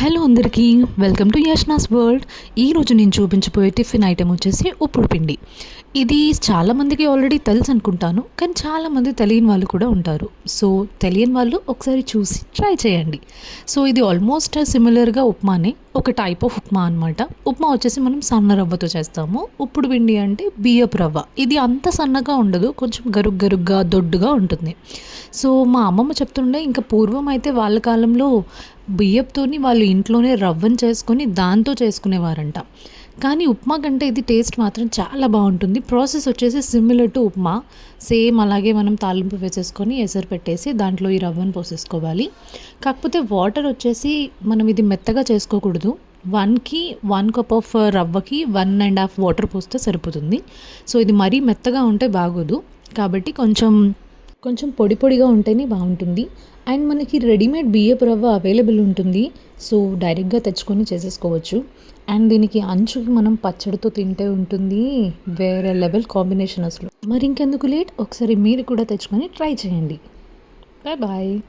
Hello అందరికీ welcome to యష్నాస్ world. ఈరోజు నేను చూపించబోయే టిఫిన్ ఐటెం వచ్చేసి ఉప్పుడు పిండి. ఇది చాలామందికి ఆల్రెడీ తెలుసు అనుకుంటాను కానీ చాలామంది తెలియని వాళ్ళు కూడా ఉంటారు. సో తెలియని వాళ్ళు ఒకసారి చూసి ట్రై చేయండి. సో ఇది ఆల్మోస్ట్ సిమిలర్గా ఉప్మానే ఒక టైప్ ఆఫ్ ఉప్మా అనమాట ఉప్మా వచ్చేసి మనం సన్న రవ్వతో చేస్తాము. ఉప్పుడు పిండి అంటే బియ్యపు రవ్వ. ఇది అంత సన్నగా ఉండదు కొంచెం గరుగ్ గరుగ్గా దొడ్డుగా ఉంటుంది. సో మా అమ్మమ్మ చెప్తుండే ఇంకా పూర్వం అయితే వాళ్ళ కాలంలో బియ్యపుతోని వాళ్ళు ఇంట్లోనే రవ్వను చేసుకొని దాంతో చేసుకునేవారంట. కానీ ఉప్మా కంటే ఇది టేస్ట్ మాత్రం చాలా బాగుంటుంది. ప్రాసెస్ వచ్చేసి సిమిలర్ టు ఉప్మా. సేమ్ అలాగే మనం తాలింపు వేసేసుకొని ఎసరు పెట్టేసి దాంట్లో ఈ రవ్వను పోసేసుకోవాలి. కాకపోతే వాటర్ వచ్చేసి మనం ఇది మెత్తగా చేసుకోకూడదు. వన్కి వన్ కప్ ఆఫ్ రవ్వకి వన్ అండ్ హాఫ్ వాటర్ పోస్తే సరిపోతుంది. సో ఇది మరీ మెత్తగా ఉంటే బాగోదు. కాబట్టి కొంచెం కొంచెం పొడి పొడిగా ఉంటేనే బాగుంటుంది. అండ్ మనకి రెడీమేడ్ బియ్యపు రవ్వ అవైలబుల్ ఉంటుంది. సో డైరెక్ట్గా తెచ్చుకొని చేసేసుకోవచ్చు. అండ్ దీనికి అంచుకి మనం పచ్చడితో తింటే ఉంటుంది. వేరే లెవెల్ కాంబినేషన్ అసలు. మరి ఇంకెందుకు లేట్? ఒకసారి మీరు కూడా తెచ్చుకొని ట్రై చేయండి. Bye bye.